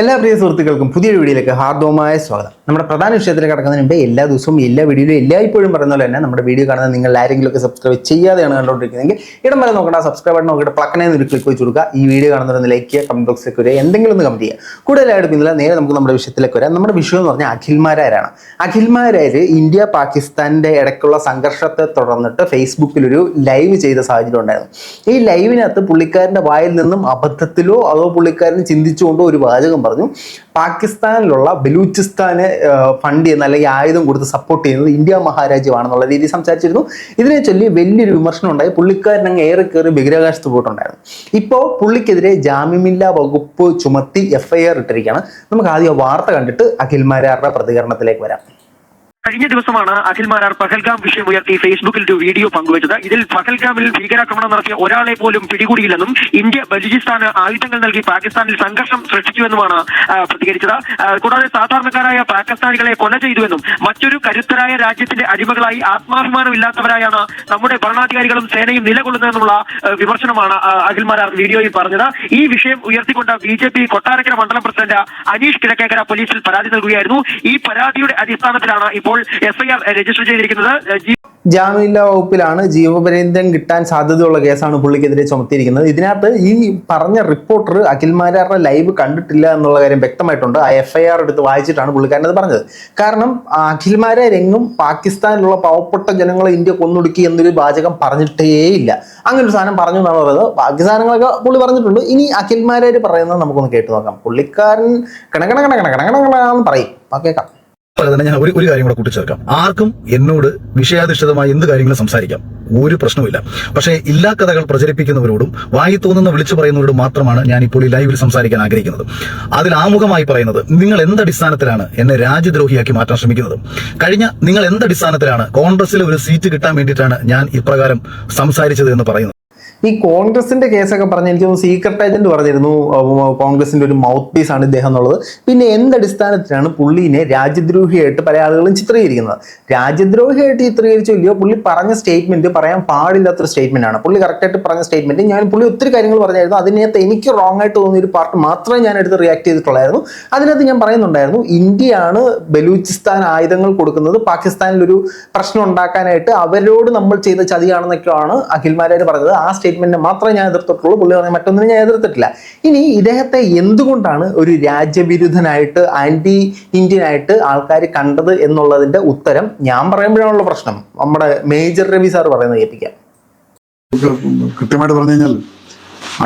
എല്ലാ പ്രിയ സുഹൃത്തുക്കൾക്കും പുതിയൊരു വീഡിയോയിലേക്ക് ഹാർദവമായ സ്വാഗതം. നമ്മുടെ പ്രധാന വിഷയത്തിൽ കിടക്കുന്നതിന് മുമ്പേ എല്ലാ ദിവസവും എല്ലാ വീഡിയോയിലും എല്ലായ്പ്പോഴും പറയുന്ന പോലെ തന്നെ നമ്മുടെ വീഡിയോ കാണുന്ന നിങ്ങൾ ആരെങ്കിലും ഒക്കെ സബ്സ്ക്രൈബ് ചെയ്യാതെയാണ് കണ്ടുകൊണ്ടിരിക്കുന്നതെങ്കിൽ ഇടം വരെ നോക്കണ്ട സബ്സ്ക്രൈബ് ബട്ടൺ നോക്കിയിട്ട് പ്ലക്കനെ ഒരു ക്ലിക്ക് വെച്ച് കൊടുക്കുക. ഈ വീഡിയോ കാണുന്നവരൊന്ന് ലൈക്ക് ചെയ്യുക കമന്റ് ബോക്സിലേക്ക് വരിക എന്തെങ്കിലും ഒന്ന് കമന്റ് ചെയ്യുക. കൂടുതലായിട്ട് നേരെ നമുക്ക് നമ്മുടെ വിഷയത്തിലേക്ക് വരാം. നമ്മുടെ വിഷയം എന്ന് പറഞ്ഞാൽ അഖിൽമാരാരാണ്. അഖിൽമാരായര് ഇന്ത്യ പാകിസ്ഥാന്റെ ഇടയ്ക്കുള്ള സംഘർഷത്തെ തുടർന്നിട്ട് ഫേസ്ബുക്കിൽ ഒരു ലൈവ് ചെയ്ത സാഹചര്യം ഉണ്ടായിരുന്നു. ഈ ലൈവിനകത്ത് പുള്ളിക്കാരന്റെ വായിൽ നിന്നും അബദ്ധത്തിലോ അതോ പുള്ളിക്കാരൻ ചിന്തിച്ചുകൊണ്ടോ ഒരു വാചകം പറഞ്ഞു. പാകിസ്ഥാനിലുള്ള ബലൂചിസ്ഥാനെ ഫണ്ട് ചെയ്യുന്ന അല്ലെങ്കിൽ ആയുധം കൊടുത്ത് സപ്പോർട്ട് ചെയ്യുന്നത് ഇന്ത്യ മഹാരാജ്യമാണെന്നുള്ള രീതിയിൽ സംസാരിച്ചിരുന്നു. ഇതിനെ ചൊല്ലി വലിയൊരു വിമർശനം ഉണ്ടായി പുള്ളിക്കാരൻ അങ്ങ് ഏറെ കയറി ബഹിരാകാശത്ത് പോയിട്ടുണ്ടായിരുന്നു. ഇപ്പോൾ പുള്ളിക്കെതിരെ ജാമ്യമില്ലാ വകുപ്പ് ചുമത്തി എഫ്ഐആർ ഇട്ടിരിക്കുകയാണ്. നമുക്ക് ആദ്യം വാർത്ത കണ്ടിട്ട് അഖിൽമാരാരുടെ പ്രതികരണത്തിലേക്ക് വരാം. കഴിഞ്ഞ ദിവസമാണ് അഖിൽ മാരാർ പഹൽഗാം വിഷയം ഉയർത്തി ഫേസ്ബുക്കിൽ ഒരു വീഡിയോ പങ്കുവച്ചത്. ഇതിൽ പഹൽഗാമിൽ ഭീകരാക്രമണം നടത്തിയ ഒരാളെ പോലും പിടികൂടിയില്ലെന്നും ഇന്ത്യ ബലൂചിസ്ഥാന് ആയുധങ്ങൾ നൽകി പാകിസ്ഥാനിൽ സംഘർഷം സൃഷ്ടിച്ചുവെന്നുമാണ് പ്രതികരിച്ചത്. കൂടാതെ സാധാരണക്കാരായ പാകിസ്ഥാനികളെ കൊല ചെയ്തുവെന്നും മറ്റൊരു കരുത്തരായ രാജ്യത്തിന്റെ അടിമകളായി ആത്മാഭിമാനമില്ലാത്തവരായാണ് നമ്മുടെ ഭരണാധികാരികളും സേനയും നിലകൊള്ളുന്നതെന്നുള്ള വിമർശനമാണ് അഖിൽ മാരാർ വീഡിയോയിൽ പറഞ്ഞത്. ഈ വിഷയം ഉയർത്തിക്കൊണ്ട് ബി ജെ പി കൊട്ടാരക്കര മണ്ഡലം പ്രസിഡന്റ് അനീഷ് കിഴക്കേക്കര പോലീസിൽ പരാതി നൽകുകയായിരുന്നു. ഈ പരാതിയുടെ അടിസ്ഥാനത്തിലാണ് ഇപ്പോൾ എഫ്ഐആർ രജിസ്റ്റർ ചെയ്തിരിക്കുന്നത് ജാമ്യമില്ലാ വകുപ്പിലാണ് ജീവപര്യന്തം കിട്ടാൻ സാധ്യതയുള്ള കേസാണ് പുള്ളിക്കെതിരെ ചുമത്തിയിരിക്കുന്നത് ഇതിനകത്ത് ഈ പറഞ്ഞ റിപ്പോർട്ടർ അഖിൽമാരാരുടെ ലൈവ് കണ്ടിട്ടില്ല എന്നുള്ള കാര്യം വ്യക്തമായിട്ടുണ്ട് ആ എഫ് ഐ ആർ എടുത്ത് വായിച്ചിട്ടാണ് പുള്ളിക്കാരൻ അത് പറഞ്ഞത് കാരണം അഖിൽമാരെ രംഗും പാകിസ്ഥാനിലുള്ള പാവപ്പെട്ട ജനങ്ങളെ ഇന്ത്യ കൊന്നൊടുക്കി എന്നൊരു വാചകം പറഞ്ഞിട്ടേയില്ല അങ്ങനെ ഒരു സാധനം പറഞ്ഞു എന്നാണ് പറയുന്നത് ബാക്കി സാധനങ്ങളൊക്കെ പുള്ളി പറഞ്ഞിട്ടുണ്ട് ഇനി അഖിൽമാരാര് പറയുന്നത് നമുക്കൊന്ന് കേട്ടു നോക്കാം പുള്ളിക്കാരൻ കണകണ കണകണ കണകണ കണക്കണെന്ന് പറയും കേൾക്കാം തന്നെ ഞാൻ ഒരു ഒരു കാര്യം കൂടെ കൂട്ടിച്ചേർക്കാം. ആർക്കും എന്നോട് വിഷയാധിഷ്ഠിതമായി എന്ത് കാര്യങ്ങളും സംസാരിക്കാം? ഒരു പ്രശ്നവുമില്ല. പക്ഷേ ഇല്ലാ കഥകൾ പ്രചരിപ്പിക്കുന്നവരോടും വായി തോന്നുന്ന വിളിച്ചു പറയുന്നവരോടും മാത്രമാണ് ഞാൻ ഇപ്പോൾ ഈ ലൈവിൽ സംസാരിക്കാൻ ആഗ്രഹിക്കുന്നത്. അതിൽ ആമുഖമായി പറയുന്നത് നിങ്ങൾ എന്തടിസ്ഥാനത്തിലാണ് എന്നെ രാജ്യദ്രോഹിയാക്കി മാറ്റാൻ ശ്രമിക്കുന്നത്? കഴിഞ്ഞ നിങ്ങൾ എന്തടിസ്ഥാനത്തിലാണ് കോൺഗ്രസിൽ ഒരു സീറ്റ് കിട്ടാൻ വേണ്ടിയിട്ടാണ് ഞാൻ ഇപ്രകാരം സംസാരിച്ചത് എന്ന് പറയുന്നത്? ഈ കോൺഗ്രസിന്റെ കേസൊക്കെ പറഞ്ഞ എനിക്ക് സീക്രട്ട് ഏജന്റ് പറഞ്ഞിരുന്നു കോൺഗ്രസിന്റെ ഒരു മൗത്ത് പീസ് ആണ് ഇദ്ദേഹം എന്നുള്ളത്. പിന്നെ എന്തടിസ്ഥാനത്തിലാണ് പുള്ളിനെ രാജ്യദ്രോഹിയായിട്ട് പല ആളുകളും ചിത്രീകരിക്കുന്നത്? രാജ്യദ്രോഹിയായിട്ട് ചിത്രീകരിച്ചോ ഇല്ലയോ? പുള്ളി പറഞ്ഞ സ്റ്റേറ്റ്മെന്റ് പറയാൻ പാടില്ലാത്തൊരു സ്റ്റേറ്റ്മെന്റ് ആണ്. പുള്ളി കറക്റ്റായിട്ട് പറഞ്ഞ സ്റ്റേറ്റ്മെന്റ് ഞാൻ പുള്ളി ഒത്തിരി കാര്യങ്ങൾ പറഞ്ഞായിരുന്നു. അതിനകത്ത് എനിക്ക് റോങ് ആയിട്ട് തോന്നിയ ഒരു പാർട്ട് മാത്രമേ ഞാൻ എടുത്ത് റിയാക്ട് ചെയ്തിട്ടുള്ളായിരുന്നു. അതിനകത്ത് ഞാൻ പറയുന്നുണ്ടായിരുന്നു ഇന്ത്യയാണ് ബലൂചിസ്ഥാൻ ആയുധങ്ങൾ കൊടുക്കുന്നത്. പാകിസ്ഥാനിൽ ഒരു പ്രശ്നം ഉണ്ടാക്കാനായിട്ട് അവരോട് നമ്മൾ ചെയ്ത ചതിയാണെന്നൊക്കെയാണ് അഖിൽമാരായിട്ട് പറഞ്ഞത്. ആ സ്റ്റേറ്റ്മെന്റിനെ മാത്രമേ ഞാൻ എതിർത്തിട്ടുള്ളൂ. പുള്ളി പറഞ്ഞ മറ്റൊന്നിനും ഞാൻ എതിർത്തിട്ടില്ല. ഇനി ഇദ്ദേഹത്തെ എന്തുകൊണ്ടാണ് ഒരു രാജ്യവിരുദ്ധനായിട്ട് ആന്റി ഇന്ത്യൻ ആയിട്ട് ആൾക്കാർ കണ്ടത് എന്നുള്ളതിന്റെ ഉത്തരം ഞാൻ പറയുമ്പോഴാണുള്ള പ്രശ്നം. നമ്മുടെ മേജർ രവി സാർ പറയുന്നത് കേൾപ്പിക്കാം. കൃത്യമായിട്ട് പറഞ്ഞു കഴിഞ്ഞാൽ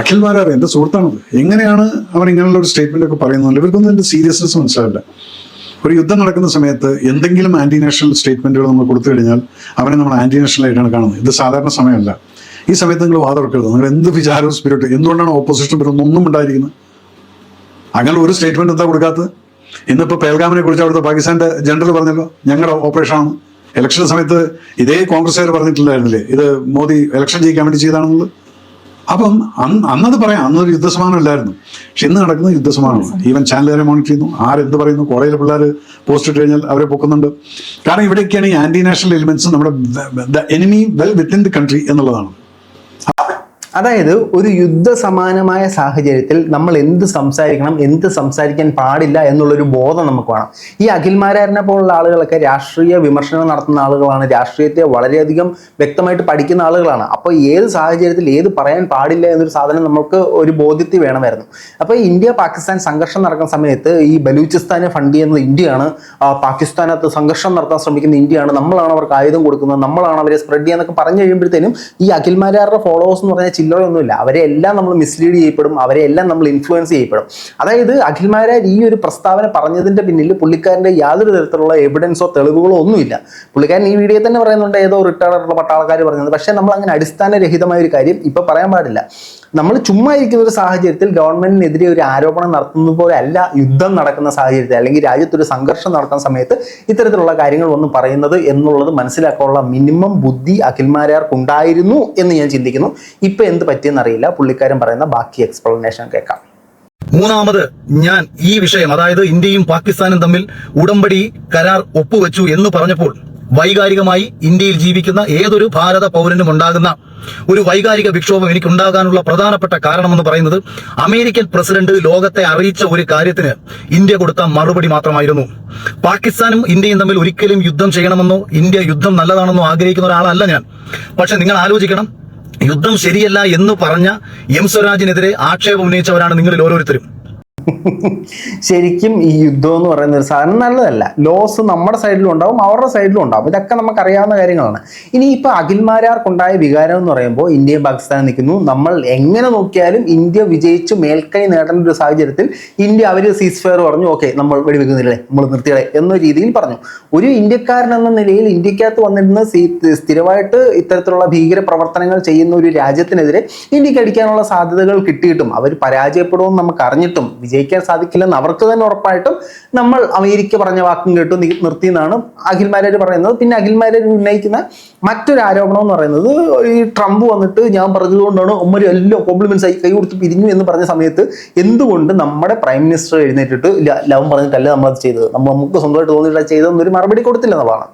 അഖിൽ മാരാർ എന്റെ സുഹൃത്താണത് എങ്ങനെയാണ് അവൻ ഇങ്ങനെയുള്ള ഒരു സ്റ്റേറ്റ്മെന്റ് ഒക്കെ പറയുന്നത് ഇവർക്കൊന്നും എന്റെ സീരിയസ്നെസ് മനസ്സിലാവില്ല. ഒരു യുദ്ധം നടക്കുന്ന സമയത്ത് എന്തെങ്കിലും ആന്റി നാഷണൽ സ്റ്റേറ്റ്മെന്റുകൾ നമ്മൾ കൊടുത്തു കഴിഞ്ഞാൽ അവനെ നമ്മൾ ആന്റി നാഷണൽ ആയിട്ടാണ് കാണുന്നത്. ഇത് സാധാരണ സമയമല്ല. ഈ സമയത്ത് നിങ്ങൾ വാദമെടുക്കരുത് നിങ്ങൾ എന്ത് വിചാരവും സ്പിരിറ്റ് എന്തുകൊണ്ടാണ് ഓപ്പോസിഷൻ വരുന്നത്? ഒന്നും ഉണ്ടായിരിക്കുന്നത്. അങ്ങനെ ഒരു സ്റ്റേറ്റ്മെന്റ് എന്താ കൊടുക്കാത്തത്? ഇന്നിപ്പോ പേൽഗാമിനെ കുറിച്ച് അവിടുത്തെ പാകിസ്ഥാന്റെ ജനറൽ പറഞ്ഞല്ലോ ഞങ്ങളുടെ ഓപ്പറേഷനാണ് ഇലക്ഷൻ സമയത്ത് ഇതേ കോൺഗ്രസ്സുകാർ പറഞ്ഞിട്ടില്ലായിരുന്നില്ലേ? ഇത് മോദി ഇലക്ഷൻ ജയിക്കാൻ വേണ്ടി ചെയ്താണെന്നുള്ളത്? അപ്പം അന്ന് അന്നത് പറയാം. അന്നൊരു യുദ്ധസമാനം ഇല്ലായിരുന്നു. പക്ഷെ ഇന്ന് നടക്കുന്ന യുദ്ധസമാനമാണ് ഈവൻ ചാനലുകാരെ മോണിറ്റർ ചെയ്യുന്നു. ആരെന്ത് പറയുന്നു? കോളേജിലെ പിള്ളേർ പോസ്റ്റ് ഇട്ട് കഴിഞ്ഞാൽ അവരെ പൊക്കുന്നുണ്ട്. കാരണം ഇവിടെയൊക്കെയാണ് ഈ ആന്റി നാഷണൽ എലിമെന്റ്സ് നമ്മുടെ the enemy well within the country എന്നുള്ളതാണ്. അതായത് ഒരു യുദ്ധ സമാനമായ സാഹചര്യത്തിൽ നമ്മൾ എന്ത് സംസാരിക്കണം എന്ത് സംസാരിക്കാൻ പാടില്ല എന്നുള്ളൊരു ബോധം നമുക്ക് വേണം. ഈ അഖിൽമാരാരനെ പോലുള്ള ആളുകളൊക്കെ രാഷ്ട്രീയ വിമർശനം നടത്തുന്ന ആളുകളാണ് രാഷ്ട്രീയത്തെ വളരെയധികം വ്യക്തമായിട്ട് പഠിക്കുന്ന ആളുകളാണ്. അപ്പോൾ ഏത് സാഹചര്യത്തിൽ ഏത് പറയാൻ പാടില്ല എന്നൊരു സാധനം നമുക്ക് ഒരു ബോധ്യത്തിൽ വേണമായിരുന്നു. അപ്പോൾ ഇന്ത്യ പാകിസ്ഥാൻ സംഘർഷം നടക്കുന്ന സമയത്ത് ഈ ബലൂചിസ്ഥാനെ ഫണ്ട് ചെയ്യുന്നത് ഇന്ത്യയാണ്. പാകിസ്ഥാനത്ത് സംഘർഷം നടത്താൻ ശ്രമിക്കുന്ന ഇന്ത്യയാണ്. നമ്മളാണ് അവർക്ക് ആയുധം കൊടുക്കുന്നത്. നമ്മളാണ് അവരെ സ്പ്രെഡ് ചെയ്യാന്നൊക്കെ പറഞ്ഞു കഴിയുമ്പോഴത്തേനും ഈ അഖിൽമാരാരുടെ ഫോളോവേഴ്സ് എന്ന് പറഞ്ഞാൽ ചില്ലറയൊന്നുമില്ല അവരെ എല്ലാം നമ്മൾ മിസ്ലീഡ് ചെയ്യപ്പെടും അവരെ എല്ലാം നമ്മൾ ഇൻഫ്ലുവൻസ് ചെയ്യപ്പെടും. അതായത് അഖിൽ മാരാജ് ഈ ഒരു പ്രസ്താവന പറഞ്ഞതിന്റെ പിന്നിൽ പുള്ളിക്കാരന്റെ യാതൊരു തരത്തിലുള്ള എവിഡൻസോ തെളിവുകളോ ഒന്നുമില്ല. പുള്ളിക്കാരൻ ഈ വീഡിയോ തന്നെ പറയുന്നുണ്ട് ഏതോ റിട്ടയർഡുള്ള പട്ടാളക്കാർ പറഞ്ഞത്. പക്ഷേ നമ്മൾ അങ്ങനെ അടിസ്ഥാനരഹിതമായ ഒരു കാര്യം ഇപ്പൊ പറയാൻ പാടില്ല. നമ്മൾ ചുമ്മാ ഇരിക്കുന്ന ഒരു സാഹചര്യത്തിൽ ഗവൺമെന്റിനെതിരെ ഒരു ആരോപണം നടത്തുന്നത് പോലെ അല്ല യുദ്ധം നടക്കുന്ന സാഹചര്യത്തിൽ അല്ലെങ്കിൽ രാജ്യത്തൊരു സംഘർഷം നടക്കുന്ന സമയത്ത് ഇത്തരത്തിലുള്ള കാര്യങ്ങൾ ഒന്നും പറയുന്നത് എന്നുള്ളത് മനസ്സിലാക്കാനുള്ള മിനിമം ബുദ്ധി അഖിൽമാരാർക്കുണ്ടായിരുന്നു എന്ന് ഞാൻ ചിന്തിക്കുന്നു. ഇപ്പൊ എന്ത് പറ്റിയെന്നറിയില്ല പുള്ളിക്കാരൻ പറയുന്ന ബാക്കി എക്സ്പ്ലനേഷൻ കേൾക്കാം. മൂന്നാമത് ഞാൻ ഈ വിഷയം അതായത് ഇന്ത്യയും പാകിസ്ഥാനും തമ്മിൽ ഉടമ്പടി കരാർ ഒപ്പുവെച്ചു എന്ന് പറഞ്ഞപ്പോൾ വൈകാരികമായി ഇന്ത്യയിൽ ജീവിക്കുന്ന ഏതൊരു ഭാരത പൗരനും ഉണ്ടാകുന്ന ഒരു വൈകാരിക വിക്ഷോഭം എനിക്ക് ഉണ്ടാകാനുള്ള പ്രധാനപ്പെട്ട കാരണമെന്ന് പറയുന്നത് അമേരിക്കൻ പ്രസിഡന്റ് ലോകത്തെ അറിയിച്ച ഒരു കാര്യത്തിന് ഇന്ത്യ കൊടുത്ത മറുപടി മാത്രമായിരുന്നു. പാകിസ്ഥാനും ഇന്ത്യയും തമ്മിൽ ഒരിക്കലും യുദ്ധം ചെയ്യണമെന്നോ ഇന്ത്യ യുദ്ധം നല്ലതാണെന്നോ ആഗ്രഹിക്കുന്ന ഒരാളല്ല ഞാൻ. പക്ഷെ നിങ്ങൾ ആലോചിക്കണം യുദ്ധം ശരിയല്ല എന്ന് പറഞ്ഞ എം സ്വരാജിനെതിരെ ആക്ഷേപം ഉന്നയിച്ചവരാണ് നിങ്ങളിൽ ഓരോരുത്തരും. ശരിക്കും ഈ യുദ്ധം എന്ന് പറയുന്ന ഒരു സാധനം നല്ലതല്ല. ലോസ് നമ്മുടെ സൈഡിലും ഉണ്ടാവും അവരുടെ സൈഡിലും ഉണ്ടാവും. ഇതൊക്കെ നമുക്ക് അറിയാവുന്ന കാര്യങ്ങളാണ്. ഇനി ഇപ്പൊ അഖിൽമാരാർക്കുണ്ടായ വികാരം എന്ന് പറയുമ്പോൾ ഇന്ത്യയും പാകിസ്ഥാനും നിൽക്കുന്നു. നമ്മൾ എങ്ങനെ നോക്കിയാലും ഇന്ത്യ വിജയിച്ച് മേൽക്കൈ നേടേണ്ട ഒരു സാഹചര്യത്തിൽ ഇന്ത്യ അവർ സീസ് ഫയർ പറഞ്ഞു ഓക്കെ നമ്മൾ വെടിവെക്കുന്നില്ലേ നമ്മൾ നിർത്തിയളെ എന്ന രീതിയിൽ പറഞ്ഞു. ഒരു ഇന്ത്യക്കാരൻ എന്ന നിലയിൽ ഇന്ത്യക്കകത്ത് വന്നിരുന്ന സ്ഥിരമായിട്ട് ഇത്തരത്തിലുള്ള ഭീകര പ്രവർത്തനങ്ങൾ ചെയ്യുന്ന ഒരു രാജ്യത്തിനെതിരെ ഇന്ത്യയ്ക്ക് അടിക്കാനുള്ള സാധ്യതകൾ കിട്ടിയിട്ടും അവർ പരാജയപ്പെടുമെന്ന് നമുക്ക് അറിഞ്ഞിട്ടും വിജയിക്കാൻ സാധിക്കില്ലെന്ന് അവർക്ക് തന്നെ ഉറപ്പായിട്ടും നമ്മൾ അമേരിക്ക പറഞ്ഞ വാക്കും കേട്ടു നിർത്തി എന്നാണ് അഖിൽമാരാർ പറയുന്നത്. പിന്നെ അഖിൽമാരാർ ഉന്നയിക്കുന്ന മറ്റൊരു ആരോപണം എന്ന് പറയുന്നത് ഈ ട്രംപ് വന്നിട്ട് ഞാൻ പറഞ്ഞതുകൊണ്ടാണ് ഉമ്മര് എല്ലാം കോംപ്ലിമെന്റ്സ് ആയി കൈ കൊടുത്ത് പിരിഞ്ഞു എന്ന് പറഞ്ഞ സമയത്ത് എന്തുകൊണ്ട് നമ്മുടെ പ്രൈം മിനിസ്റ്റർ എഴുന്നേറ്റിട്ട് ലവൻ പറഞ്ഞിട്ടല്ല അത് ചെയ്തത്? നമ്മൾ നമുക്ക് സ്വന്തമായിട്ട് തോന്നിയിട്ട് ചെയ്തതെന്നൊരു മറുപടി കൊടുത്തില്ല എന്നുള്ളതാണ്.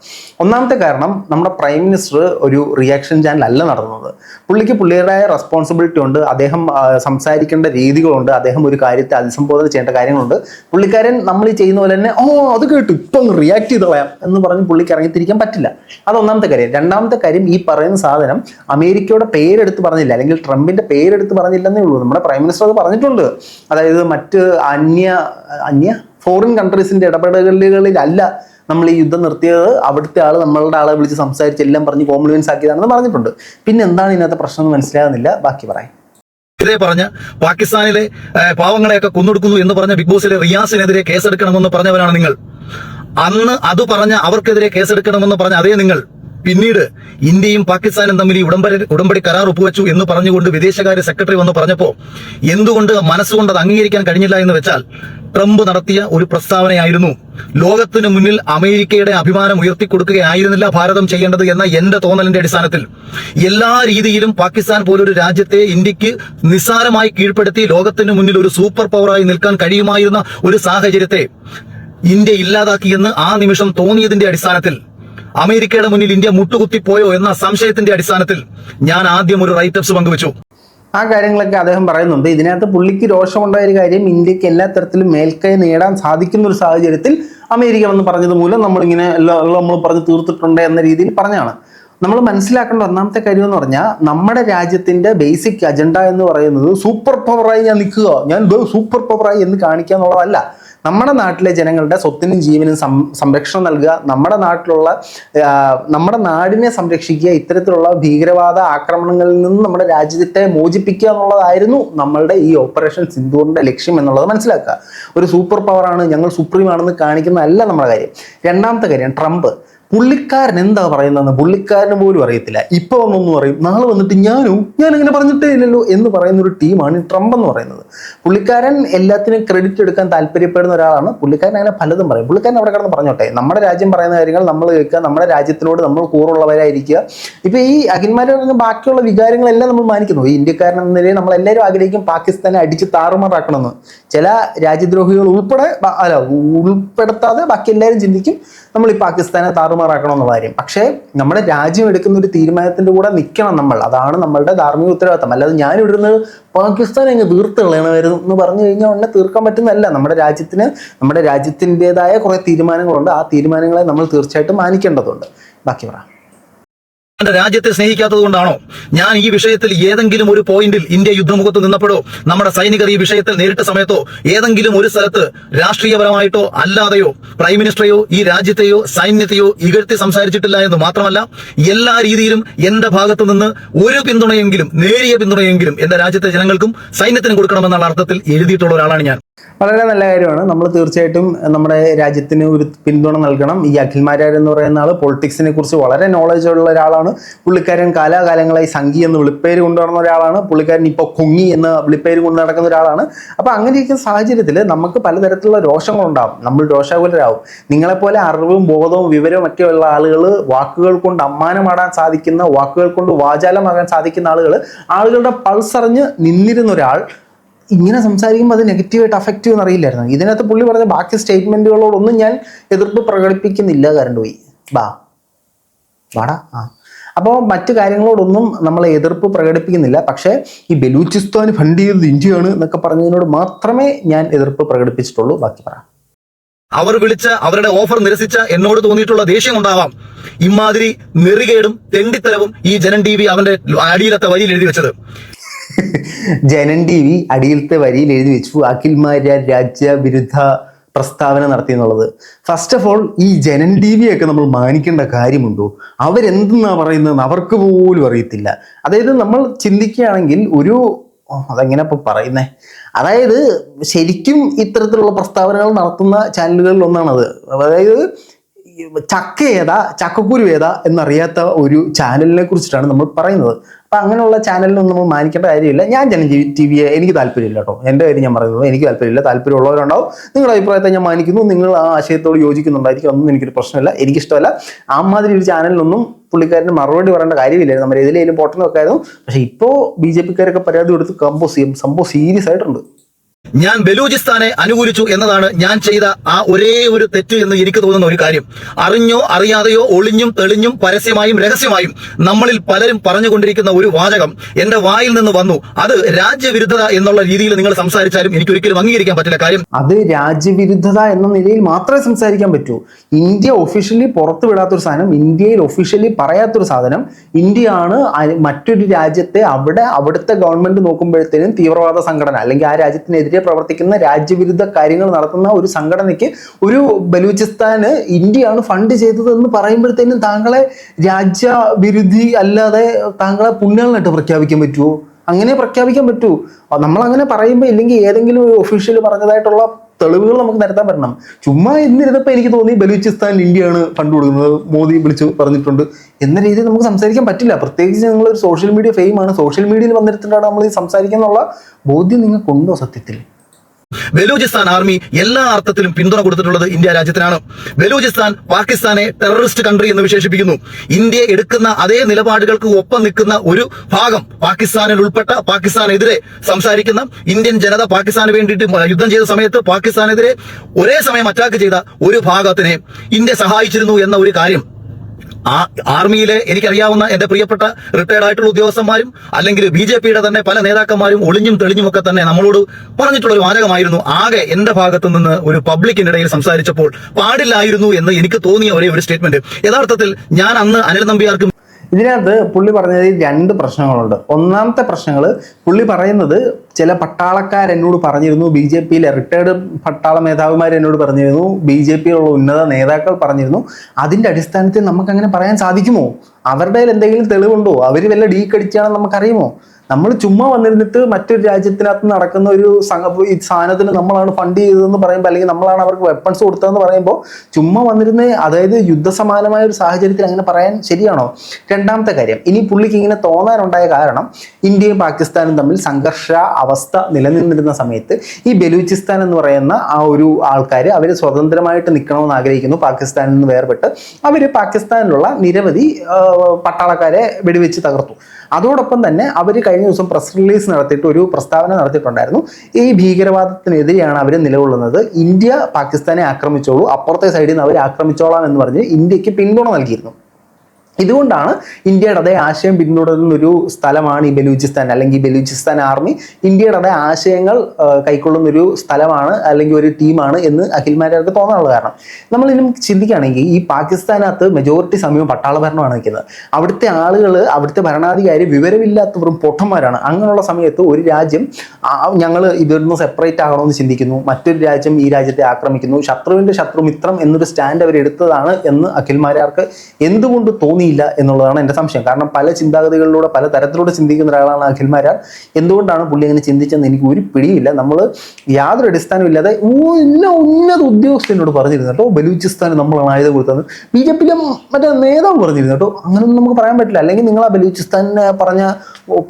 ഒന്നാമത്തെ കാരണം നമ്മുടെ പ്രൈം മിനിസ്റ്റർ ഒരു റിയാക്ഷൻ ചാനൽ അല്ല നടന്നത് പുള്ളിക്ക് പുള്ളിയുടേതായ റെസ്പോൺസിബിലിറ്റി ഉണ്ട്. അദ്ദേഹം സംസാരിക്കേണ്ട രീതികളുണ്ട്. അദ്ദേഹം ഒരു കാര്യത്തെ അഭിസംബോധന ചെയ്യേണ്ട കാര്യങ്ങളുണ്ട്. പുള്ളിക്കാരൻ നമ്മൾ ഈ ചെയ്യുന്ന പോലെ തന്നെ ഓ അത് കേട്ടു ഇപ്പൊ റിയാക്ട് ചെയ്ത് കളയാം എന്ന് പറഞ്ഞ് പുള്ളിക്ക് ഇറങ്ങിത്തിരിക്കാൻ പറ്റില്ല. അത് ഒന്നാമത്തെ കാര്യം. രണ്ടാമത്തെ കാര്യം ഈ പറയുന്ന സാധനം അമേരിക്കയുടെ പേരെടുത്ത് പറഞ്ഞില്ല. അല്ലെങ്കിൽ ട്രംപിന്റെ പേരെടുത്ത് പറഞ്ഞില്ലെന്നേ ഉള്ളൂ. നമ്മുടെ പ്രൈം മിനിസ്റ്റർ അത് പറഞ്ഞിട്ടുണ്ട്. അതായത് മറ്റ് അന്യ അന്യ ഫോറിൻ കൺട്രീസിന്റെ ഇടപെടലുകളിലല്ല നമ്മൾ ഈ യുദ്ധം നിർത്തിയത്. അവിടുത്തെ ആൾ നമ്മളുടെ ആളെ വിളിച്ച് സംസാരിച്ച് എല്ലാം പറഞ്ഞ് കോംപ്ലിമെന്റ്സ് ആക്കിയതാണെന്ന് പറഞ്ഞിട്ടുണ്ട്. പിന്നെ എന്താണ് ഇതിനകത്ത് പ്രശ്നം മനസ്സിലാകുന്നില്ല. ബാക്കി പറയാം. ഇതേ പറഞ്ഞ പാകിസ്ഥാനിലെ പാവങ്ങളെയൊക്കെ കൊന്നൊടുക്കുന്നു എന്ന് പറഞ്ഞ ബിഗ് ബോസിലെ റിയാസിനെതിരെ കേസെടുക്കണമെന്ന് പറഞ്ഞവരാണ് നിങ്ങൾ. അന്ന് അത് പറഞ്ഞ അവർക്കെതിരെ കേസെടുക്കണമെന്ന് പറഞ്ഞ അതേ നിങ്ങൾ. പിന്നീട് ഇന്ത്യയും പാകിസ്ഥാനും തമ്മിൽ ഉടമ്പടി ഉടമ്പടി കരാർ ഒപ്പുവെച്ചു എന്ന് പറഞ്ഞുകൊണ്ട് വിദേശകാര്യ സെക്രട്ടറി വന്ന് പറഞ്ഞപ്പോ എന്തുകൊണ്ട് മനസ്സുകൊണ്ട് അത് അംഗീകരിക്കാൻ കഴിഞ്ഞില്ല എന്ന് വെച്ചാൽ ട്രംപ് നടത്തിയ ഒരു പ്രസ്താവനയായിരുന്നു. ലോകത്തിനു മുന്നിൽ അമേരിക്കയുടെ അഭിമാനം ഉയർത്തിക്കൊടുക്കുകയായിരുന്നില്ല ഭാരതം ചെയ്യേണ്ടത് എന്ന എന്റെ തോന്നലിന്റെ അടിസ്ഥാനത്തിൽ. എല്ലാ രീതിയിലും പാകിസ്ഥാൻ പോലൊരു രാജ്യത്തെ ഇന്ത്യയ്ക്ക് നിസ്സാരമായി കീഴ്പ്പെടുത്തി ലോകത്തിന് മുന്നിൽ ഒരു സൂപ്പർ പവറായി നിൽക്കാൻ കഴിയുമായിരുന്ന ഒരു സാഹചര്യത്തെ ഇന്ത്യ ഇല്ലാതാക്കിയെന്ന് ആ നിമിഷം തോന്നിയതിന്റെ അടിസ്ഥാനത്തിൽ അമേരിക്കയുടെ മുന്നിൽ ഇന്ത്യ മുട്ടുകുത്തിപ്പോയോ എന്ന സംശയത്തിന്റെ അടിസ്ഥാനത്തിൽ ഞാൻ ആദ്യം ഒരു റൈറ്റപ്സ് പങ്കുവച്ചു. ആ കാര്യങ്ങളൊക്കെ അദ്ദേഹം പറയുന്നുണ്ട്. ഇതിനകത്ത് പുള്ളിക്ക് രോഷമുണ്ടായ ഒരു കാര്യം ഇന്ത്യയ്ക്ക് എല്ലാ തരത്തിലും മേൽക്കൈ നേടാൻ സാധിക്കുന്ന ഒരു സാഹചര്യത്തിൽ അമേരിക്ക വന്ന് പറഞ്ഞത് മൂലം നമ്മളിങ്ങനെ നമ്മൾ പറഞ്ഞ് തീർത്തിട്ടുണ്ട് എന്ന രീതിയിൽ പറഞ്ഞാണ് നമ്മൾ മനസ്സിലാക്കേണ്ട ഒന്നാമത്തെ കാര്യം എന്ന് പറഞ്ഞാൽ നമ്മുടെ രാജ്യത്തിന്റെ ബേസിക് അജണ്ട എന്ന് പറയുന്നത് സൂപ്പർ പവറായി ഞാൻ നിൽക്കുക. ഞാൻ സൂപ്പർ പവറായി എന്ന് കാണിക്കുക എന്നുള്ളതല്ല. നമ്മുടെ നാട്ടിലെ ജനങ്ങളുടെ സ്വത്തിനും ജീവനും സംരക്ഷണം നൽകുക നമ്മുടെ നാട്ടിലുള്ള നമ്മുടെ നാടിനെ സംരക്ഷിക്കുക ഇത്തരത്തിലുള്ള ഭീകരവാദ ആക്രമണങ്ങളിൽ നിന്ന് നമ്മുടെ രാജ്യത്തെ മോചിപ്പിക്കുക എന്നുള്ളതായിരുന്നു നമ്മളുടെ ഈ ഓപ്പറേഷൻ സിന്ധുവിന്റെ ലക്ഷ്യം എന്നുള്ളത് മനസ്സിലാക്കുക. ഒരു സൂപ്പർ പവറാണ് ഞങ്ങൾ സുപ്രീം ആണെന്ന് കാണിക്കുന്നതല്ല നമ്മുടെ കാര്യം. രണ്ടാമത്തെ കാര്യം ട്രംപ്. പുള്ളിക്കാരൻ എന്താ പറയുന്നതെന്ന് പുള്ളിക്കാരന് പോലും അറിയത്തില്ല. ഇപ്പൊ വന്നൊന്നും പറയും നാളെ വന്നിട്ട് ഞാനും ഞാൻ അങ്ങനെ പറഞ്ഞിട്ടേ ഇല്ലല്ലോ എന്ന് പറയുന്ന ഒരു ടീമാണ് ട്രംപ് എന്ന് പറയുന്നത്. പുള്ളിക്കാരൻ എല്ലാത്തിനും ക്രെഡിറ്റ് എടുക്കാൻ താല്പര്യപ്പെടുന്ന ഒരാളാണ്. പുള്ളിക്കാരൻ അങ്ങനെ പലതും പറയും. പുള്ളിക്കാരൻ അവിടെ കിടന്ന് പറഞ്ഞോട്ടെ നമ്മുടെ രാജ്യം പറയുന്ന കാര്യങ്ങൾ നമ്മൾ കേൾക്കുക നമ്മുടെ രാജ്യത്തിനോട് നമ്മൾ കൂറുള്ളവരായിരിക്കുക. ഇപ്പൊ ഈ അഖിൽമാരെ പറഞ്ഞ ബാക്കിയുള്ള വികാരങ്ങളെല്ലാം നമ്മൾ മാനിക്കുന്നു. ഈ ഇന്ത്യക്കാരൻ എന്ന നിലയിൽ നമ്മൾ എല്ലാവരും ആഗ്രഹിക്കും പാകിസ്ഥാനെ അടിച്ച് താറുമാറാക്കണമെന്ന്. ചില രാജ്യദ്രോഹികൾ ഉൾപ്പെടെ അല്ല ഉൾപ്പെടുത്താതെ ബാക്കി എല്ലാവരും ചിന്തിക്കും നമ്മൾ ഈ പാകിസ്ഥാനെ എന്നുള്ള കാര്യം. പക്ഷേ നമ്മുടെ രാജ്യം എടുക്കുന്ന ഒരു തീരുമാനത്തിന്റെ കൂടെ നിൽക്കണം നമ്മൾ. അതാണ് നമ്മളുടെ ധാർമ്മിക ഉത്തരവാദിത്തം. അല്ലാതെ ഞാൻ ഇവിടുന്ന് പാകിസ്ഥാൻ അങ്ങ് തീർത്ത് കളയണമായിരുന്നു എന്ന് പറഞ്ഞു കഴിഞ്ഞാൽ ഉടനെ തീർക്കാൻ പറ്റുന്നതല്ല. നമ്മുടെ രാജ്യത്തിന് നമ്മുടെ രാജ്യത്തിന്റെതായ കുറേ തീരുമാനങ്ങളുണ്ട്. ആ തീരുമാനങ്ങളെ നമ്മൾ തീർച്ചയായിട്ടും മാനിക്കേണ്ടതുണ്ട്. ബാക്കി പറ. എന്റെ രാജ്യത്തെ സ്നേഹിക്കാത്തത് കൊണ്ടാണോ? ഞാൻ ഈ വിഷയത്തിൽ ഏതെങ്കിലും ഒരു പോയിന്റിൽ ഇന്ത്യ യുദ്ധമുഖത്ത് നിന്നപ്പോഴോ നമ്മുടെ സൈനികർ ഈ വിഷയത്തിൽ നേരിട്ട സമയത്തോ ഏതെങ്കിലും ഒരു സ്ഥലത്ത് രാഷ്ട്രീയപരമായിട്ടോ അല്ലാതെയോ പ്രൈം മിനിസ്റ്ററെയോ ഈ രാജ്യത്തെയോ സൈന്യത്തെയോ ഇകഴ്ത്തി സംസാരിച്ചിട്ടില്ല എന്ന് മാത്രമല്ല എല്ലാ രീതിയിലും എന്റെ ഭാഗത്തു നിന്ന് ഒരു പിന്തുണയെങ്കിലും നേരിയ പിന്തുണയെങ്കിലും എന്റെ രാജ്യത്തെ ജനങ്ങൾക്കും സൈന്യത്തിന് കൊടുക്കണമെന്നുള്ള അർത്ഥത്തിൽ എഴുതിയിട്ടുള്ള ഒരാളാണ് ഞാൻ. വളരെ നല്ല കാര്യമാണ്. നമ്മൾ തീർച്ചയായിട്ടും നമ്മുടെ രാജ്യത്തിന് ഒരു പിന്തുണ നൽകണം. ഈ അഖിൽമാരാർ എന്ന് പറയുന്ന ആൾ പൊളിറ്റിക്സിനെ കുറിച്ച് വളരെ നോളജ് ഉള്ള ഒരാളാണ്. പുള്ളിക്കാരൻ കാലാകാലങ്ങളായി സംഘി എന്ന് വിളിപ്പേര് കൊണ്ടുവരുന്ന ഒരാളാണ്. പുള്ളിക്കാരൻ ഇപ്പോൾ കുങ്ങി എന്ന വിളിപ്പേര് കൊണ്ട് നടക്കുന്ന ഒരാളാണ്. അപ്പോൾ അങ്ങനെ ഇരിക്കുന്ന സാഹചര്യത്തിൽ നമുക്ക് പലതരത്തിലുള്ള രോഷങ്ങളുണ്ടാവും. നമ്മൾ രോഷാകുലരാകും നിങ്ങളെപ്പോലെ അറിവും ബോധവും വിവരവും ഒക്കെ ഉള്ള ആളുകൾ വാക്കുകൾ കൊണ്ട് അമ്മാനമാടാൻ സാധിക്കുന്ന വാക്കുകൾ കൊണ്ട് വാചാലമാകാൻ സാധിക്കുന്ന ആളുകൾ ആളുകളുടെ പൾസ് അറിഞ്ഞ് നിന്നിരുന്ന ഒരാൾ ഇങ്ങനെ സംസാരിക്കുമ്പോൾ അത് നെഗറ്റീവായിട്ട് അഫക്റ്റീവ് എന്ന് അറിയില്ലായിരുന്നു. ഇതിനകത്ത് പുള്ളി പറഞ്ഞ ബാക്കി സ്റ്റേറ്റ്മെന്റുകളോടൊന്നും ഞാൻ എതിർപ്പ് പ്രകടിപ്പിക്കുന്നില്ല കാരണം പോയി. ബാ. വാടാ. ആ. അപ്പോൾ മറ്റു കാര്യങ്ങളോടൊന്നും നമ്മൾ എതിർപ്പ് പ്രകടിപ്പിക്കുന്നില്ല. പക്ഷേ ഈ ബലൂചിസ്ഥാൻ ഫണ്ട് ചെയ്തത് ഇന്ത്യയാണ് എന്നൊക്കെ പറഞ്ഞതിനോട് മാത്രമേ ഞാൻ എതിർപ്പ് പ്രകടിപ്പിച്ചിട്ടുള്ളൂ. ബാക്കി പറയാം അവർ വിളിച്ച അവരുടെ ഓഫർ നിരസിച്ച എന്നോട് തോന്നിയിട്ടുള്ള ദേഷ്യം ഉണ്ടാവാം. ഇമാതിരി നെറികേടും തെണ്ടിത്തരവും ഈ ജനൻ ടി വി അവന്റെ അടിയിലത്തെ വരിയിൽ എഴുതി വെച്ചത്. ജനൻ ടി വി അടിയിലത്തെ വരിയിൽ എഴുതി വെച്ചു. അഖിൽമാര്യ രാജ്യവിരുദ്ധ പ്രസ്താവന നടത്തി എന്നുള്ളത്. ഫസ്റ്റ് ഓഫ് ഓൾ ഈ ജനൻ ടി വി ഒക്കെ നമ്മൾ മാനിക്കേണ്ട കാര്യമുണ്ടോ? അവരെന്തെന്നാ പറയുന്നത് അവർക്ക് പോലും അറിയത്തില്ല. അതായത് നമ്മൾ ചിന്തിക്കുകയാണെങ്കിൽ ഒരു അതെങ്ങനെ ഇപ്പൊ പറയുന്നേ? അതായത് ശരിക്കും ഇത്തരത്തിലുള്ള പ്രസ്താവനകൾ നടത്തുന്ന ചാനലുകളിൽ ഒന്നാണത് അതായത് ചക്ക ഏതാ ചക്കക്കുരു ഏതാ എന്നറിയാത്ത ഒരു ചാനലിനെ കുറിച്ചിട്ടാണ് നമ്മൾ പറയുന്നത്. അപ്പൊ അങ്ങനെയുള്ള ചാനലിനൊന്നും നമ്മൾ മാനിക്കേണ്ട കാര്യമില്ല. ഞാൻ ജനം ടി വിയെ എനിക്ക് താല്പര്യമില്ല കേട്ടോ. എന്റെ കാര്യം ഞാൻ പറയുന്നത് എനിക്ക് താല്പര്യമില്ല. താല്പര്യമുള്ളവരുണ്ടാവും. നിങ്ങളുടെ അഭിപ്രായത്തെ ഞാൻ മാനിക്കുന്നു. നിങ്ങൾ ആ ആശയത്തോട് യോജിക്കുന്നുണ്ടായിരിക്കും. ഒന്നും എനിക്കൊരു പ്രശ്നമില്ല. എനിക്കിഷ്ടമല്ല. ആ മാതിരി ഒരു ചാനലിനൊന്നും പുള്ളിക്കാരന് മറുപടി പറയേണ്ട കാര്യമില്ലായിരുന്നു നമ്മൾ ഇതിലേലും പോട്ടെന്ന് ആയിരുന്നു. പക്ഷെ ഇപ്പോൾ ബി ജെ പിക്കാരൊക്കെ പരാതി കൊടുത്ത് കമ്പോസ് ചെയ്യും സംഭവം സീരിയസ് ആയിട്ടുണ്ട്. ഞാൻ ബലൂചിസ്ഥാനെ അനുകൂലിച്ചു എന്നതാണ് ഞാൻ ചെയ്ത ആ ഒരേ ഒരു തെറ്റ് എന്ന് എനിക്ക് തോന്നുന്ന ഒരു കാര്യം. അറിഞ്ഞോ അറിയാതെയോ ഒളിഞ്ഞും തെളിഞ്ഞും പരസ്യമായും രഹസ്യമായും നമ്മളിൽ പലരും പറഞ്ഞുകൊണ്ടിരിക്കുന്ന ഒരു വാചകം എന്റെ വായിൽ നിന്ന് വന്നു. അത് രാജ്യവിരുദ്ധത എന്നുള്ള രീതിയിൽ നിങ്ങൾ സംസാരിച്ചാലും എനിക്ക് ഒരിക്കലും അംഗീകരിക്കാൻ പറ്റില്ല കാര്യം. അത് രാജ്യവിരുദ്ധത എന്ന നിലയിൽ മാത്രമേ സംസാരിക്കാൻ പറ്റൂ. ഇന്ത്യ ഒഫീഷ്യലി പുറത്തു വിടാത്തൊരു സാധനം ഇന്ത്യയിൽ ഒഫീഷ്യലി പറയാത്തൊരു സാധനം ഇന്ത്യയാണ് മറ്റൊരു രാജ്യത്തെ അവിടെ അവിടുത്തെ ഗവൺമെന്റ് നോക്കുമ്പോഴത്തേനും തീവ്രവാദ സംഘടന അല്ലെങ്കിൽ ആ രാജ്യത്തിനെതിരെ പ്രവർത്തിക്കുന്ന രാജ്യവിരുദ്ധ കാര്യങ്ങൾ നടത്തുന്ന ഒരു സംഘടനയ്ക്ക് ഒരു ബലൂചിസ്ഥാന് ഇന്ത്യയാണ് ഫണ്ട് ചെയ്തത് എന്ന് പറയുമ്പോഴത്തേനും താങ്കളെ രാജ്യവിരുദ്ധി അല്ലാതെ താങ്കളെ പുണ്യങ്ങളായിട്ട് പ്രഖ്യാപിക്കാൻ പറ്റുമോ അങ്ങനെ പ്രഖ്യാപിക്കാൻ പറ്റൂ നമ്മൾ അങ്ങനെ പറയുമ്പോൾ ഇല്ലെങ്കിൽ ഏതെങ്കിലും ഒരു ഒഫീഷ്യൽ പറഞ്ഞതായിട്ടുള്ള തെളിവുകൾ നമുക്ക് നിരത്താൻ പറ്റണം. ചുമ്മാ എന്നിരുന്നപ്പോൾ എനിക്ക് തോന്നി ബലൂചിസ്ഥാൻ ഇന്ത്യയാണ് ഫണ്ട് കൊടുക്കുന്നത്. മോദി വിളിച്ച് പറഞ്ഞിട്ടുണ്ട്. എന്ന രീതിയിൽ നമുക്ക് സംസാരിക്കാൻ പറ്റില്ല. പ്രത്യേകിച്ച് നിങ്ങളൊരു സോഷ്യൽ മീഡിയ ഫെയിമാണ് സോഷ്യൽ മീഡിയയിൽ വന്നിരുത്തിട്ടാണ് നമ്മൾ ഈ സംസാരിക്കാന്നുള്ള ബോധ്യം നിങ്ങൾക്കുണ്ടോ സത്യത്തിൽ? ബലൂചിസ്ഥാൻ ആർമി എല്ലാ അർത്ഥത്തിലും പിന്തുണ കൊടുത്തിട്ടുള്ളത് ഇന്ത്യ രാജ്യത്തിനാണ്. ബലൂചിസ്ഥാൻ പാകിസ്ഥാനെ ടെററിസ്റ്റ് കൺട്രി എന്ന് വിശേഷിപ്പിക്കുന്നു. ഇന്ത്യ എടുക്കുന്ന അതേ നിലപാടുകൾക്ക് ഒപ്പം നിൽക്കുന്ന ഒരു ഭാഗം പാകിസ്ഥാനിൽ ഉൾപ്പെട്ട പാകിസ്ഥാനെതിരെ സംസാരിക്കുന്ന ഇന്ത്യൻ ജനത പാകിസ്ഥാന് വേണ്ടിയിട്ട് യുദ്ധം ചെയ്ത സമയത്ത് പാകിസ്ഥാനെതിരെ ഒരേ സമയം അറ്റാക്ക് ചെയ്ത ഒരു ഭാഗത്തിനെ ഇന്ത്യ സഹായിച്ചിരുന്നു എന്ന ഒരു കാര്യം. ആ ആർമിയിലെ എനിക്കറിയാവുന്ന എന്റെ പ്രിയപ്പെട്ട റിട്ടയർഡ് ആയിട്ടുള്ള ഉദ്യോഗസ്ഥന്മാരും അല്ലെങ്കിൽ ബി ജെ പിയുടെ തന്നെ പല നേതാക്കന്മാരും ഒളിഞ്ഞും തെളിഞ്ഞും ഒക്കെ തന്നെ നമ്മളോട് പറഞ്ഞിട്ടുള്ള ഒരു വാചകമായിരുന്നു. ആകെ എന്റെ ഭാഗത്തു നിന്ന് ഒരു പബ്ലിക്കിനിടയിൽ സംസാരിച്ചപ്പോൾ പാടില്ലായിരുന്നു എന്ന് എനിക്ക് തോന്നിയ ഒരേ ഒരു സ്റ്റേറ്റ്മെന്റ് യഥാർത്ഥത്തിൽ ഞാൻ അന്ന് അനിൽ നമ്പിയാർക്ക് ഇതിനകത്ത് പുള്ളി പറഞ്ഞതിൽ രണ്ട് പ്രശ്നങ്ങളുണ്ട്. ഒന്നാമത്തെ പ്രശ്നങ്ങൾ പുള്ളി പറയുന്നത് ചില പട്ടാളക്കാർ എന്നോട് പറഞ്ഞിരുന്നു ബി ജെ പിയിലെ റിട്ടയർഡ് പട്ടാള മേധാവിമാർ എന്നോട് പറഞ്ഞിരുന്നു ബി ജെ പിയിലുള്ള ഉന്നത നേതാക്കൾ പറഞ്ഞിരുന്നു. അതിന്റെ അടിസ്ഥാനത്തിൽ നമുക്ക് അങ്ങനെ പറയാൻ സാധിക്കുമോ? അവരുടെ എന്തെങ്കിലും തെളിവുണ്ടോ? അവർ വല്ല ഡീ കടിച്ചാണെന്ന് നമുക്കറിയുമോ? നമ്മൾ ചുമ്മാ വന്നിരുന്നിട്ട് മറ്റൊരു രാജ്യത്തിനകത്ത് നടക്കുന്ന ഒരു സാധനത്തിന് നമ്മളാണ് ഫണ്ട് ചെയ്തതെന്ന് പറയുമ്പോൾ അല്ലെങ്കിൽ നമ്മളാണ് അവർക്ക് വെപ്പൺസ് കൊടുത്തതെന്ന് പറയുമ്പോൾ ചുമ്മാ വന്നിരുന്ന് അതായത് യുദ്ധസമാനമായ ഒരു സാഹചര്യത്തിൽ അങ്ങനെ പറയാൻ ശരിയാണോ? രണ്ടാമത്തെ കാര്യം ഇനി പുള്ളിക്ക് ഇങ്ങനെ തോന്നാനുണ്ടായ കാരണം ഇന്ത്യയും പാകിസ്ഥാനും തമ്മിൽ സംഘർഷ അവസ്ഥ നിലനിന്നിരുന്ന സമയത്ത് ഈ ബലൂചിസ്ഥാൻ എന്ന് പറയുന്ന ആ ഒരു ആൾക്കാർ അവർ സ്വതന്ത്രമായിട്ട് നിൽക്കണമെന്ന് ആഗ്രഹിക്കുന്നു. പാകിസ്ഥാനിൽ നിന്ന് വേർപെട്ട് അവർ പാകിസ്ഥാനിലുള്ള നിരവധി പട്ടാളക്കാരെ വെടിവെച്ച് തകർത്തു. അതോടൊപ്പം തന്നെ അവർ കഴിഞ്ഞ ദിവസം പ്രസ് റിലീസ് നടത്തിയിട്ട് ഒരു പ്രസ്താവന നടത്തിയിട്ടുണ്ടായിരുന്നു. ഈ ഭീകരവാദത്തിനെതിരെയാണ് അവർ നിലകൊള്ളുന്നത്. ഇന്ത്യ പാകിസ്ഥാനെ ആക്രമിച്ചോളൂ. അപ്പുറത്തെ സൈഡിൽ നിന്ന് അവർ ആക്രമിച്ചോളാം എന്ന് പറഞ്ഞ് ഇന്ത്യയ്ക്ക് പിന്തുണ നൽകിയിരുന്നു. ഇതുകൊണ്ടാണ് ഇന്ത്യയുടെ അതേ ആശയം പിന്തുടരുന്ന ഒരു സ്ഥലമാണ് ഈ ബലൂചിസ്ഥാൻ അല്ലെങ്കിൽ ബലൂചിസ്ഥാൻ ആർമി ഇന്ത്യയുടെ അതേ ആശയങ്ങൾ കൈക്കൊള്ളുന്ന ഒരു സ്ഥലമാണ് അല്ലെങ്കിൽ ഒരു ടീമാണ് എന്ന് അഖിൽമാരാർക്ക് തോന്നാനുള്ള കാരണം. നമ്മൾ ഇനി ചിന്തിക്കുകയാണെങ്കിൽ ഈ പാകിസ്ഥാനകത്ത് മെജോറിറ്റി സമയം പട്ടാള ഭരണമാണ് നിൽക്കുന്നത്. അവിടുത്തെ ആളുകൾ അവിടുത്തെ ഭരണാധികാരി വിവരമില്ലാത്ത വെറും പൊട്ടന്മാരാണ്. അങ്ങനെയുള്ള സമയത്ത് ഒരു രാജ്യം ഞങ്ങൾ ഇവിടുന്ന് സെപ്പറേറ്റ് ആകണമെന്ന് ചിന്തിക്കുന്നു. മറ്റൊരു രാജ്യം ഈ രാജ്യത്തെ ആക്രമിക്കുന്നു. ശത്രുവിന്റെ ശത്രു മിത്രം എന്നൊരു സ്റ്റാൻഡ് അവർ എടുത്തതാണ് എന്ന് അഖിൽമാരാർക്ക് എന്തുകൊണ്ട് തോന്നിയില്ല എന്നുള്ളതാണ് എന്റെ സംശയം. കാരണം പല ചിന്താഗതികളിലൂടെ പല തരത്തിലൂടെ ചിന്തിക്കുന്ന ഒരാളാണ് അഖിൽമാരാർ. എന്തുകൊണ്ടാണ് പുള്ളി അങ്ങനെ ചിന്തിച്ചെന്ന് എനിക്ക് ഒരു പിടിയില്ല. നമ്മൾ യാതൊരു ഓ ഇല്ല ഉന്നത ഉദ്യോഗസ്ഥനോട് പറഞ്ഞിരുന്നു കേട്ടോ. ബലൂചിസ്ഥാൻ നമ്മളാണ് ആയുധം കൊടുത്തത് ബി ജെ പിയിലെ മറ്റേ നേതാവ് പറഞ്ഞിരുന്നു കേട്ടോ. അങ്ങനെയൊന്നും നമുക്ക് പറയാൻ പറ്റില്ല. അല്ലെങ്കിൽ നിങ്ങൾ ആ ബലൂചിസ്ഥാനെ പറഞ്ഞ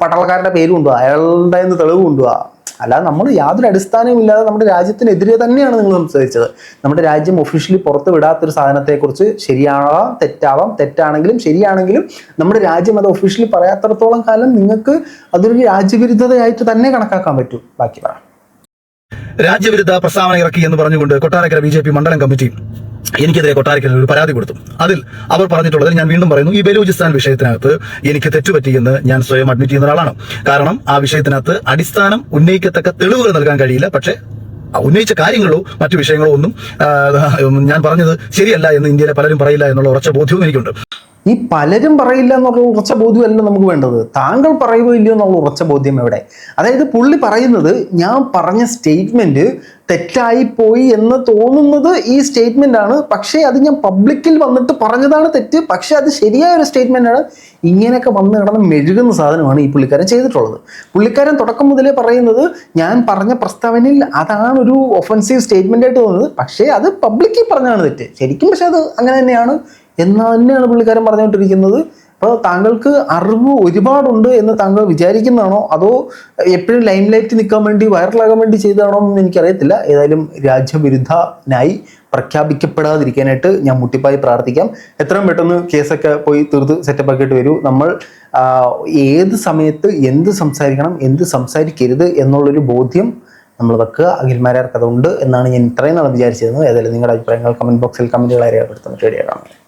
പട്ടാളക്കാരുടെ പേര് കൊണ്ടുപോകുക അയാളുടെ തെളിവ് കൊണ്ടുപോകുക അല്ലാതെ നമ്മൾ യാതൊരു അടിസ്ഥാനവും ഇല്ലാതെ നമ്മുടെ രാജ്യത്തിനെതിരെ തന്നെയാണ് നിങ്ങൾ സംസാരിച്ചത്. നമ്മുടെ രാജ്യം ഒഫീഷ്യലി പുറത്ത് വിടാത്തൊരു സാധനത്തെക്കുറിച്ച് ശരിയാവാം തെറ്റാവാം തെറ്റാണെങ്കിലും ശരിയാണെങ്കിലും നമ്മുടെ രാജ്യം അത് ഒഫീഷ്യലി പറയാത്തിടത്തോളം കാലം നിങ്ങൾക്ക് അതൊരു രാജ്യവിരുദ്ധതയായിട്ട് തന്നെ കണക്കാക്കാൻ പറ്റും. ബാക്കി പറ. രാജ്യവിരുദ്ധ പ്രസ്താവന ഇറക്കി എന്ന് പറഞ്ഞുകൊണ്ട് കൊട്ടാരക്കര ബി ജെ പി മണ്ഡലം കമ്മിറ്റി എനിക്കെതിരെ കൊട്ടാരക്കര ഒരു പരാതി കൊടുത്തു. അതിൽ അവർ പറഞ്ഞിട്ടുള്ളത് ഞാൻ വീണ്ടും പറയുന്നു ഈ ബലൂചിസ്ഥാൻ വിഷയത്തിനകത്ത് എനിക്ക് തെറ്റുപറ്റിയെന്ന് ഞാൻ സ്വയം അഡ്മിറ്റ് ചെയ്യുന്ന ഒരാളാണ്. കാരണം ആ വിഷയത്തിനകത്ത് അടിസ്ഥാനം ഉന്നയിക്കത്തക്ക തെളിവുകൾ നൽകാൻ കഴിയില്ല. പക്ഷേ ഉന്നയിച്ച കാര്യങ്ങളോ മറ്റു വിഷയങ്ങളോ ഒന്നും ഞാൻ പറഞ്ഞത് ശരിയല്ല എന്ന് ഇന്ത്യയിലെ പലരും പറയില്ല എന്നുള്ള ഉറച്ച ബോധ്യവും എനിക്കുണ്ട്. ഈ പലരും പറയില്ല എന്നുള്ള ഉറച്ച ബോധ്യമല്ല നമുക്ക് വേണ്ടത്. താങ്കൾ പറയുമോ ഇല്ലയോ എന്നുള്ള ഉറച്ച ബോധ്യം എവിടെ? അതായത് പുള്ളി പറയുന്നത് ഞാൻ പറഞ്ഞ സ്റ്റേറ്റ്മെന്റ് തെറ്റായി പോയി എന്ന് തോന്നുന്നത് ഈ സ്റ്റേറ്റ്മെന്റ് ആണ്. പക്ഷേ അത് ഞാൻ പബ്ലിക്കിൽ വന്നിട്ട് പറഞ്ഞതാണ് തെറ്റ്. പക്ഷേ അത് ശരിയായ ഒരു സ്റ്റേറ്റ്മെന്റ് ആണ്. ഇങ്ങനെയൊക്കെ വന്ന് കിടന്ന് മെഴുകുന്ന സാധനമാണ് ഈ പുള്ളിക്കാരൻ ചെയ്തിട്ടുള്ളത്. പുള്ളിക്കാരൻ തുടക്കം മുതലേ പറയുന്നത് ഞാൻ പറഞ്ഞ പ്രസ്താവനയിൽ അതാണ് ഒരു ഒഫൻസീവ് സ്റ്റേറ്റ്മെന്റ് ആയിട്ട് തോന്നുന്നത്. പക്ഷേ അത് പബ്ലിക്കിൽ പറഞ്ഞാണ് തെറ്റ്. ശരിക്കും പക്ഷേ അത് അങ്ങനെ തന്നെയാണ്. എന്ന് തന്നെയാണ് പുള്ളിക്കാരൻ പറഞ്ഞുകൊണ്ടിരിക്കുന്നത്. അപ്പോൾ താങ്കൾക്ക് അറിവ് ഒരുപാടുണ്ട് എന്ന് താങ്കൾ വിചാരിക്കുന്നതാണോ? അതോ എപ്പോഴും ലൈം ലൈറ്റ് നിൽക്കാൻ വേണ്ടി വൈറലാകാൻ വേണ്ടി ചെയ്തതാണോ എന്ന് എനിക്കറിയത്തില്ല. ഏതായാലും രാജ്യവിരുദ്ധനായി പ്രഖ്യാപിക്കപ്പെടാതിരിക്കാനായിട്ട് ഞാൻ മുട്ടിപ്പായി പ്രാർത്ഥിക്കാം. എത്രയും പെട്ടെന്ന് കേസൊക്കെ പോയി തീർത്ത് സെറ്റപ്പ് ആക്കിയിട്ട് വരൂ. നമ്മൾ ഏത് സമയത്ത് എന്ത് സംസാരിക്കണം എന്ത് സംസാരിക്കരുത് എന്നുള്ളൊരു ബോധ്യം നമ്മൾ വെക്കുക. അഖിൽമാരാർക്ക് അതുണ്ട് എന്നാണ് ഞാൻ ഇത്രയും നാളെ വിചാരിച്ചിരുന്നത്. ഏതായാലും നിങ്ങളുടെ അഭിപ്രായങ്ങൾ കമന്റ് ബോക്സിൽ കമന്റുകളായി രേഖപ്പെടുത്തുന്ന റെഡിയാകാം